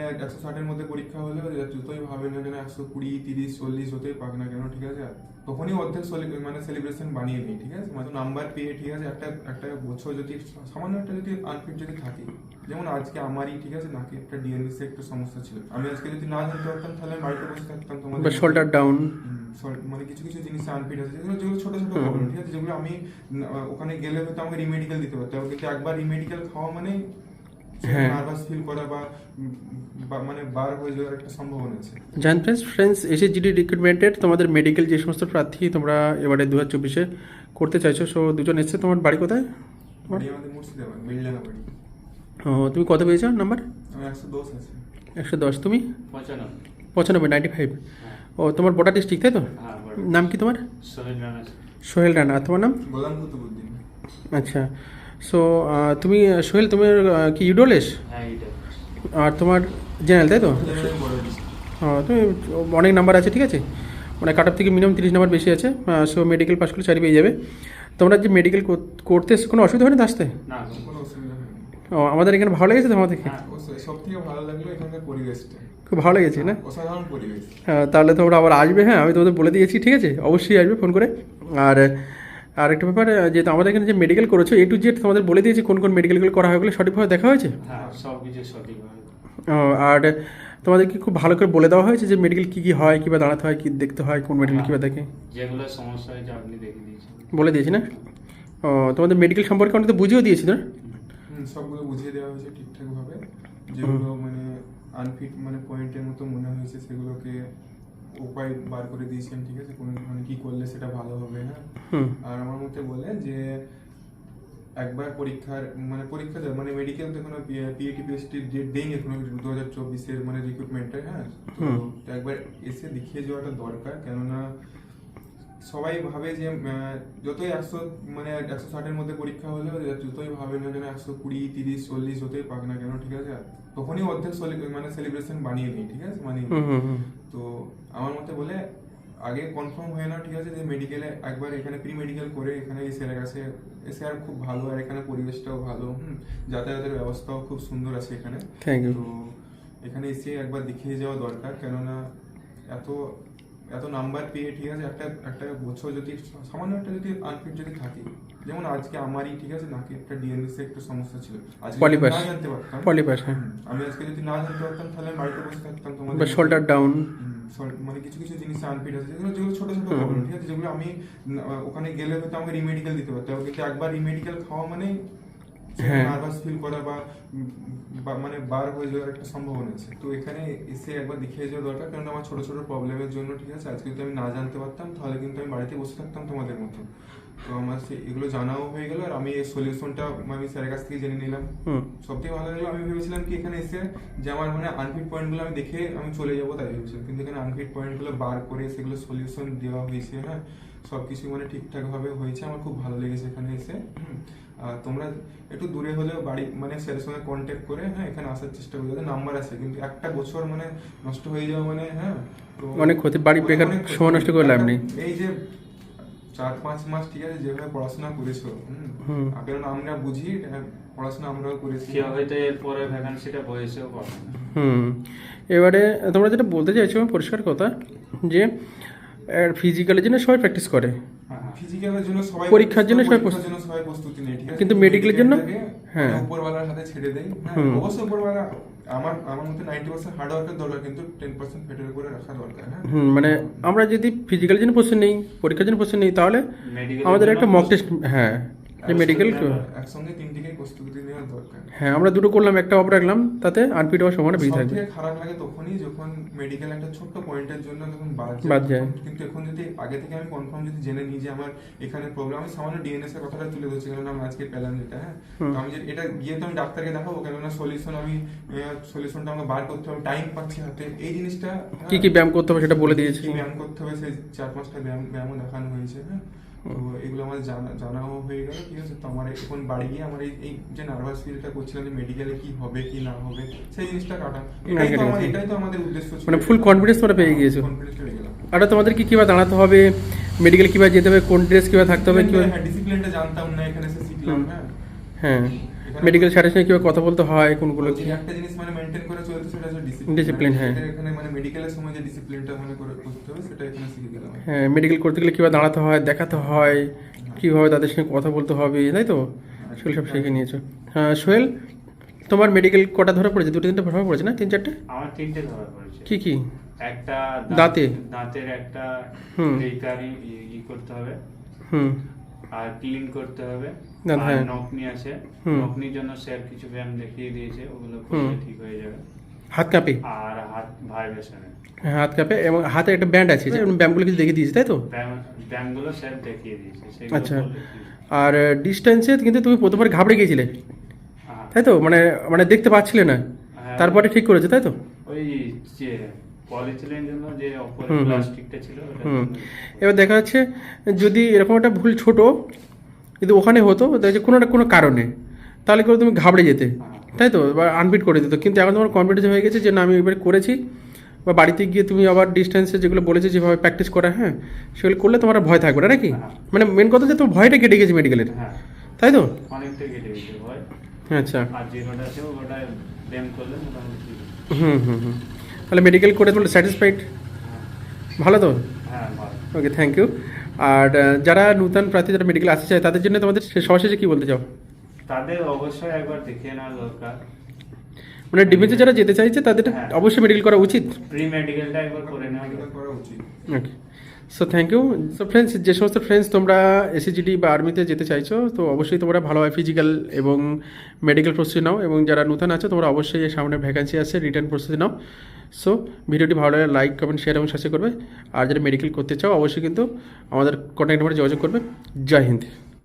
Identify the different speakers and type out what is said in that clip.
Speaker 1: মানে একশো ষাটের মধ্যে পরীক্ষা হলেও যতই ভাবে না কেন একশো কুড়ি তিরিশ চল্লিশ যতই পাক না কেন ঠিক আছে? তখনই অর্ধেক মানে সেলিব্রেশন বানিয়ে নিই ঠিক আছে? মানে নাম্বার পেয়ে ঠিক আছে? একটা একটা বছর যদি সামান্য একটা যদি আনফিট যদি থাকে যেমন আজকে আমারই ঠিক আছে? নাকি একটা ডিএনএসে একটা সমস্যা ছিল। আমি আজকে যদি না জানতে পারতাম তাহলে বাড়িতে বসে থাকতাম তোমাদের
Speaker 2: শোল্ডার ডাউন
Speaker 1: মানে কিছু কিছু জিনিস আনফিট আছে যেগুলো যেগুলো ছোট ছোট প্রবলেম ঠিক আছে? যেগুলো আমি ওখানে গেলে হয়তো আমাকে রিমেডিকেল দিতে পারতাম কিন্তু একবার রিমেডিকেল খাওয়া মানে। নার্ভাস ফিল করা বা মানে বার হয়ে যাওয়ার একটা সম্ভাবনা আছে।
Speaker 2: জান ফ্রেন্ডস ফ্রেন্ডস এসএসজিডি রিক্রুটমেন্টের তোমাদের মেডিকেল যে সমস্ত প্রার্থী তোমরা এবারে দু হাজার চব্বিশে করতে চাইছো সো দুজন এসছে। তোমার বাড়ি কোথায়?
Speaker 1: বাড়ি আমাদের মুর্শিদাবাদ মিলডাঙ্গা বাড়ি।
Speaker 2: ও তুমি কত পেয়েছ নাম্বার
Speaker 1: একশো দশ আছে।
Speaker 2: একশো দশ। তুমি?
Speaker 3: পঁচানব্বই।
Speaker 2: পঁচানব্বই নাইনটি ফাইভ ও তোমার বোটা ডিস্ট্রিক্ট তাই তো?
Speaker 3: হ্যাঁ
Speaker 2: নাম কি তোমার?
Speaker 3: সোহেল রানা।
Speaker 2: সোহেল রানা। আর তোমার নাম?
Speaker 1: গোলাম কুতুবুদ্দিন।
Speaker 2: আচ্ছা। সো তুমি সোহেল তুমি কি ইউডোলেস
Speaker 3: হ্যাঁ
Speaker 2: আর তোমার জেনারেল তাই তো। হ্যাঁ। তুমি অনেক নাম্বার আছে ঠিক আছে? মানে কাট থেকে মিনিমাম তিরিশ নাম্বার বেশি আছে সো মেডিকেল পাস করলে চারি পেয়ে যাবে। তোমরা যে মেডিকেল করতে কোনো অসুবিধা হয়নি তো আসতে?
Speaker 3: না।
Speaker 1: কোনো অসুবিধা হয়নি।
Speaker 2: ও আমাদের এখানে ভালো লেগেছে তো আমাদের
Speaker 3: হ্যাঁ।
Speaker 1: থেকে ভালো লাগল এখানকার পরিবেশটা।
Speaker 2: খুব ভালো লেগেছে না? হ্যাঁ, তাহলে তোমরা আবার আসবে হ্যাঁ আমি তোমাদের বলে দিয়েছি ঠিক আছে? অবশ্যই আসবে ফোন করে। আর আর একটা ব্যাপার যে আমাদের এখানে যে মেডিকেল করেছ এ টু জেড তোমাদের বলে দিয়েছি কোন কোন মেডিকেলগুলো করা হয় ওগুলো সঠিকভাবে দেখা হয়েছে?
Speaker 3: হ্যাঁ
Speaker 2: আর তোমাদেরকে খুব ভালো করে বলে দেওয়া হয়েছে যে মেডিকেল কী কী হয় কীভাবে দাঁড়াতে হয় কী দেখতে হয় কোন মেডিকেল কীভাবে দেখে?
Speaker 3: যেগুলো সমস্যা হয়েছে আপনি দেখে দিয়েছেন।
Speaker 2: বলে দিয়েছি না? ও তোমাদের মেডিকেল সম্পর্কে অনেক তো বুঝিয়েও দিয়েছি না?
Speaker 1: হুম, সবগুলো বুঝিয়ে দেওয়া হয়েছে ঠিকঠাক ভাবে যেগুলো মানে আনফিট মানে পয়েন্টের মতো মনে হয়েছে সেগুলোকে উপায় বার করে দিয়েছেন ঠিক আছে? কোন মানে কি করলে সেটা ভালো হবে হ্যাঁ? আর আমার মতে বলে যে একবার পরীক্ষার মানে পরীক্ষা দেয় মানে মেডিকেল তো এখনও পিএটি পিএসটির ডেট দেয়নি এখনও দু হাজার চব্বিশের মানে রিক্রুটমেন্টের হ্যাঁ? তো একবার এসে দেখিয়ে যাওয়াটা দরকার কেননা সবাই ভাবে যে যতই একশো মানে একশো ষাটের মধ্যে পরীক্ষা হলেও যতই ভাবে না যেন একশো কুড়ি তিরিশ চল্লিশ যতই পাক না কেন ঠিক আছে? তখনই অর্ধেক মানে সেলিব্রেশন বানিয়ে নিই ঠিক আছে? মানে তো আমার মতে বলে আগে কনফার্ম হয়ে না ঠিক আছে? যে মেডিকেলে একবার এখানে প্রি মেডিকেল করে এখানে এসে গেছে এসে আর খুব ভালো আর এখানে পরিবেশটাও ভালো হুম? যাতায়াতের ব্যবস্থাও খুব সুন্দর আছে এখানে। তো এখানে এসে একবার দেখিয়ে যাওয়া দরকার কেননা এত এত নাম্বার পেয়ে ঠিক আছে একটা একটা বছর যদি সামান্য একটা যদি আনফিট যদি থাকে যেমন আজকে আমারই ঠিক আছে নাকি একটা ডিএনএসে একটা সমস্যা ছিল আজকে যদি
Speaker 2: Polypass.
Speaker 1: না জানতে পারতাম
Speaker 2: পলিপাস হ্যাঁ
Speaker 1: হুম, আমি আজকে যদি না জানতে পারতাম তাহলে আমি বাড়িতে বসে থাকতাম
Speaker 2: বা
Speaker 1: তোমাদের
Speaker 2: শোল্ডার ডাউন
Speaker 1: হুম, সর- মানে কিছু কিছু জিনিস আনফিট আছে যেগুলো যেগুলো ছোট ছোট
Speaker 2: হুম।
Speaker 1: প্রবলেম ঠিক আছে যেগুলো আমি উম, আহ, ওখানে গেলে হয়তো আমাকে রিমেডিকেল দিতে পারতাম কিন্তু একবার রিমেডিকেল খাওয়া মানে
Speaker 2: হ্যাঁ।
Speaker 1: নার্ভাস ফিল করা বা মানে বার হয়ে যাওয়ার একটা সম্ভাবনা আছে। তো এখানে এসে একবার দেখিয়ে যাওয়া দরকার কারণ আমার ছোট ছোট প্রবলেমের জন্য ঠিক আছে? আজকে যদি আমি না জানতে পারতাম তাহলে কিন্তু আমি বাড়িতে বসে থাকতাম তোমাদের মতো। তো আমার এগুলো জানাও হয়ে গেল আর আমি এই সলিউশনটা আমি স্যারের কাছ থেকে জেনে নিলাম।
Speaker 2: হুম।
Speaker 1: সবথেকে ভালো লাগল আমি ভেবেছিলাম কি এখানে এসে যে আমার মানে আনফিট পয়েন্টগুলো আমি দেখে আমি চলে যাব তাই ভেবেছিলাম। কিন্তু এখানে আনফিট পয়েন্টগুলো বার করে সেগুলো সলিউশন দেওয়া হয়েছে হ্যাঁ? সব কিছু মানে ঠিকঠাক ভাবে হয়েছে আমার খুব ভালো লেগেছে এখানে এসে। আর তোমরা একটু দূরে হলেও বাড়ি মানে স্যারের সঙ্গে কন্ট্যাক্ট করে হ্যাঁ এখানে আসার চেষ্টা করবে যাতে নাম্বার আছে কিন্তু একটা বছর মানে নষ্ট হয়ে যাওয়া মানে হ্যাঁ
Speaker 2: অনেক ক্ষতি, বাড়ি বেকার সময় নষ্ট করে লাভ নেই।
Speaker 1: এই যে চার পাঁচ মাস ঠিক আছে যেভাবে পড়াশোনা করেছ। কারণ আমরা বুঝি পড়াশোনা আমরাও করেছি।
Speaker 3: হয়তো এরপরে ভ্যাকান্সিটা না।
Speaker 2: হুম। এবারে তোমরা যেটা বলতে চাইছো পরিষ্কার কথা যে ফিজিক্যালের জন্য সবাই প্র্যাকটিস করে।
Speaker 3: হ্যাঁ
Speaker 1: ফিজিক্যালের জন্য সবাই
Speaker 2: পরীক্ষার জন্য সবাই
Speaker 1: সবাই প্রস্তুতি নেয় ঠিক আছে?
Speaker 2: কিন্তু medical-এর জন্য?
Speaker 1: হ্যাঁ। উপরওয়ালার হাতে ছেড়ে দেয় হ্যাঁ অবশ্যই উপরওয়ালা আমার আমার মতে নাইনটি পার্সেন্ট হার্ড ওয়ার্কের দরকার কিন্তু টেন পার্সেন্ট ফেটের উপরে রাখা দরকার হ্যাঁ?
Speaker 2: মানে আমরা যদি ফিজিক্যালের জন্য প্রশ্ন নেই পরীক্ষার জন্য প্রশ্ন নেই তাহলে আমাদের একটা মক টেস্ট হ্যাঁ। মেডিকেল
Speaker 1: একসঙ্গে তিনটিকে প্রস্তুতি নেওয়া দরকার।
Speaker 2: হ্যাঁ আমরা দুটো করলাম একটা অফ রাখলাম তাতে হওয়ার সম্ভাবনা বেশি থাকবে।
Speaker 1: খারাপ লাগে তখনই যখন মেডিকেল একটা ছোট্ট পয়েন্টের জন্য যখন বাদ
Speaker 2: যায়।
Speaker 1: কিন্তু এখন যদি আগে থেকে আমি কনফার্ম যদি জেনে নিই যে আমার এখানে প্রবলেম আমি সামান্য ডিএনএস এর কথাটা তুলে ধরছি কেননা আমি আজকে পেলাম যেটা হ্যাঁ? আমি যে এটা গিয়ে তো আমি ডাক্তারকে দেখাবো কেননা সলিউশন আমি সলিউশনটা আমাকে বার করতে হবে টাইম পাচ্ছি হাতে। এই জিনিসটা
Speaker 2: কি কি ব্যায়াম করতে হবে সেটা বলে দিয়েছি।
Speaker 1: ব্যায়াম করতে হবে সেই চার পাঁচটা ব্যায়াম ব্যায়ামও দেখানো হয়েছে হ্যাঁ? এগুলো আমার জানা জানাও হয়ে গেল ঠিক আছে? তো আমার এখন বাড়ি গিয়ে আমার এই যে নার্ভাস ফিলটা করছিলাম যে মেডিকেলে কি হবে কি না হবে সেই জিনিসটা কাটা এটাই তো
Speaker 2: কেটে
Speaker 1: আমার
Speaker 2: গেছে।
Speaker 1: এটাই তো আমাদের উদ্দেশ্য ছিল।
Speaker 2: মানে ফুল কনফিডেন্স তোমরা পেয়ে গিয়েছো।
Speaker 1: কনফিডেন্স পেয়ে গেলাম।
Speaker 2: আর তোমাদের কি কীভাবে দাঁড়াতে হবে? মেডিকেল কীভাবে যেতে হবে? কোন ড্রেস কীভাবে থাকতে হবে? কি
Speaker 1: হ্যাঁ ডিসিপ্লিনটা জানতাম না এখানে এসে শিখলাম। হ্যাঁ।
Speaker 2: হ্যাঁ। মেডিকেল স্যারের সঙ্গে কীভাবে কথা বলতে হয় কোনগুলো
Speaker 1: বলছি, একটা জিনিস মানে মেনটেন করে চলতে সেটা হচ্ছে ডিসিপ্লিন
Speaker 2: Discipline, হ্যাঁ।
Speaker 1: এখানে মানে মেডিকেলের সময় যে ডিসিপ্লিনটা মানে করে করতে হবে সেটা এখানে শিখে গেলাম
Speaker 2: হ্যাঁ মেডিকেল করতে গেলে কীভাবে দাঁড়াতে হয় দেখাতে হয় কীভাবে তাদের সঙ্গে কথা বলতে হবে তাই তো? সেগুলো সব শিখে নিয়েছো। হ্যাঁ সোহেল তোমার মেডিকেল কটা ধরা পড়েছে? দুটো তিনটে ধরা পড়েছে না? তিন চারটে?
Speaker 3: আমার তিনটে ধরা পড়েছে।
Speaker 2: কি কি?
Speaker 3: একটা
Speaker 2: দাঁতে?
Speaker 3: দাঁতের একটা
Speaker 2: হুম।
Speaker 3: রিকারি ই করতে হবে।
Speaker 2: হুম।
Speaker 3: আর ক্লিন করতে হবে। আর
Speaker 2: হ্যাঁ।
Speaker 3: নকনি আছে। নকনির জন্য স্যার কিছু ব্যায়াম দেখিয়ে দিয়েছে ওগুলো করলে ঠিক হয়ে যাবে।
Speaker 2: হাত কাঁপে?
Speaker 3: আর হাত ভাইব্রেশনে
Speaker 2: হ্যাঁ, হাত কাঁপে এবং হাতে একটা ব্যান্ড আছে যে ব্যায়ামগুলো কিছু দেখিয়ে দিয়েছে তাই তো?
Speaker 3: ব্যায়াম ব্যায়ামগুলো স্যার দেখিয়ে দিয়েছে
Speaker 2: আচ্ছা। আর ডিস্টেন্সে কিন্তু তুমি প্রথমবার ঘাবড়ে গিয়েছিলে। তাই তো? মানে মানে দেখতে পাচ্ছিলে না।
Speaker 3: হ্যাঁ।
Speaker 2: তারপরে ঠিক করেছে তাই তো?
Speaker 3: ওই পলিথিনের জন্য যে
Speaker 2: হুম, হুম।
Speaker 3: প্লাস্টিকটা ছিল
Speaker 2: হুম। এবার দেখা যাচ্ছে যদি এরকম একটা ভুল ছোট যদি ওখানে হতো দেখা কোনো না কোনো কারণে তাহলে করে তুমি ঘাবড়ে যেতে। তাই তো? বা আনফিট করে দিত কিন্তু এখন তোমার কনফিডেন্স হয়ে গেছে যে না আমি এবার করেছি। বা বাড়িতে গিয়ে তুমি আবার ডিস্টেন্সে যেগুলো বলেছে যেভাবে প্র্যাকটিস করা হ্যাঁ সেগুলো করলে তোমার ভয় থাকবে না নাকি?
Speaker 3: হ্যাঁ।
Speaker 2: মানে মেন কথা যে তোমার ভয়টা কেটে গেছে মেডিকেলের
Speaker 3: হ্যাঁ।
Speaker 2: তাই তো?
Speaker 3: অনেকটা কেটে গেছে ভয়।
Speaker 2: আচ্ছা।
Speaker 3: আর যেটা আছে ওটা ব্যায়াম করলে মোটামুটি ঠিক আছে।
Speaker 2: হুম হুম হুম। তাহলে মেডিকেল করে তোমরা স্যাটিসফাইড
Speaker 3: হ্যাঁ
Speaker 2: ভালো তো?
Speaker 3: হ্যাঁ
Speaker 2: ওকে থ্যাংক ইউ আর যারা নূতন প্রার্থী যারা মেডিকেল আসতে চায় তাদের জন্য তোমাদের সে- সরাসরি কি বলতে চাও?
Speaker 3: তাদের অবশ্যই একবার দেখিয়ে নেওয়া দরকার।
Speaker 2: মানে ডিফেন্সে যারা যেতে চাইছে তাদের
Speaker 3: হ্যাঁ।
Speaker 2: অবশ্যই মেডিকেল করা উচিত।
Speaker 3: প্রি মেডিকেলটা একবার করে নেওয়া
Speaker 1: করা উচিত।
Speaker 2: Okay so thank you so friends যে সমস্ত ফ্রেন্ডস তোমরা এসিজিডি বা আর্মিতে যেতে চাইছো তো অবশ্যই তোমরা ভালোভাবে ফিজিক্যাল এবং মেডিকেল প্রস্তুতি নাও। এবং যারা নূতন আছো তোমরা অবশ্যই সামনে ভ্যাকান্সি আছে রিটার্ন প্রস্তুতি নাও। সো ভিডিওটি ভালো লাগে লাইক কমেন্ট শেয়ার এবং সাবস্ক্রাইব করবে। আর যারা মেডিকেল করতে চাও, অবশ্যই কিন্তু আমাদের কন্ট্যাক্ট নাম্বারে যোগাযোগ করবে। জয় হিন্দ।